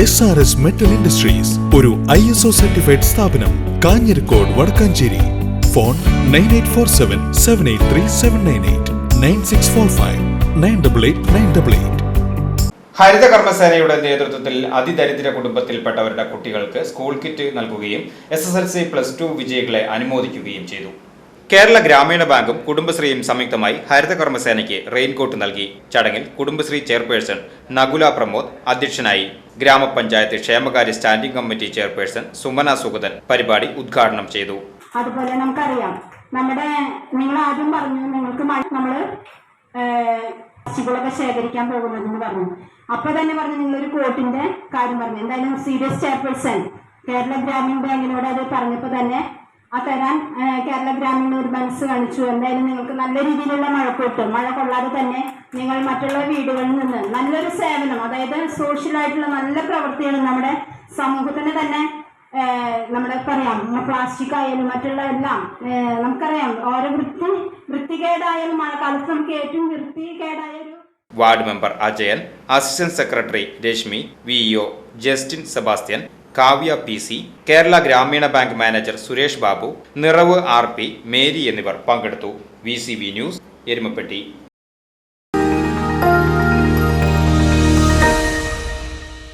S R S metal industries ഒരു I S O certified സ്ഥാപനം Kanjirakode Vadakkanchery. Phone nine eight four seven seven eight three seven nine eight nine six four five nine double eight nine double eight ഹരിത കർമ്മസേനയുടെ നേതൃത്വത്തിൽ അതിദരിദ്ര കുടുംബത്തിൽപ്പെട്ടവരുടെ കുട്ടികൾക്ക് school kit നൽകുകയും S S L C plus two വിജയികളെ അനുമോദിക്കുകയും ചെയ്തു. കേരള ഗ്രാമീണ ബാങ്കും കുടുംബശ്രീയും സംയുക്തമായി ഹരിത കർമ്മസേനയ്ക്ക് റെയിൻകോട്ട് നൽകി. ചടങ്ങിൽ കുടുംബശ്രീ ചെയർപേഴ്സൺ നകുല പ്രമോദ് അധ്യക്ഷനായി. ഗ്രാമപഞ്ചായത്ത് ക്ഷേമകാര്യ standing committee chairperson Sumana Sugathan പരിപാടി ഉദ്ഘാടനം ചെയ്തു. അതുപോലെ നമുക്കറിയാം നമ്മുടെ നിങ്ങൾ ആദ്യം പറഞ്ഞു നിങ്ങൾക്ക് നമ്മൾ പ്ലാസ്റ്റിക്കുകളൊക്കെ ശേഖരിക്കാൻ പോകുന്നതെന്ന് പറഞ്ഞു. അപ്പൊ തന്നെ പറഞ്ഞു നിങ്ങൾ ഒരു കോട്ടിന്റെ കാര്യം പറഞ്ഞു. എന്തായാലും സീരിയസ് ചെയർപേഴ്സൺ കേരള ഗ്രാമീൺ ബാങ്കിനോട് അത് പറഞ്ഞപ്പോ തന്നെ തരാൻ കേരള ഗ്രാമീണ ഒരു മനസ്സ് കാണിച്ചു. എന്തായാലും നിങ്ങൾക്ക് നല്ല രീതിയിലുള്ള മഴ കൊട്ടും. മഴ കൊള്ളാതെ തന്നെ നിങ്ങൾ മറ്റുള്ള വീടുകളിൽ നിന്ന് നല്ലൊരു സേവനം അതായത് സോഷ്യലായിട്ടുള്ള നല്ല പ്രവൃത്തികൾ നമ്മുടെ സമൂഹത്തിന് തന്നെ നമ്മുടെ പറയാം പ്ലാസ്റ്റിക് ആയാലും മറ്റുള്ള എല്ലാം നമുക്കറിയാം. ഓരോ വൃത്തി വൃത്തികേടായാലും മഴക്കാലത്ത് നമുക്ക് ഏറ്റവും വൃത്തികേടായ ഒരു ward member Ajayan assistant secretary Reshmi V E O Justin Sebastian Kavya P C Kerala Gramin Bank manager Suresh Babu നിറവ് ആർ പി മേരി എന്നിവർ പങ്കെടുത്തു. V news Erumapetty.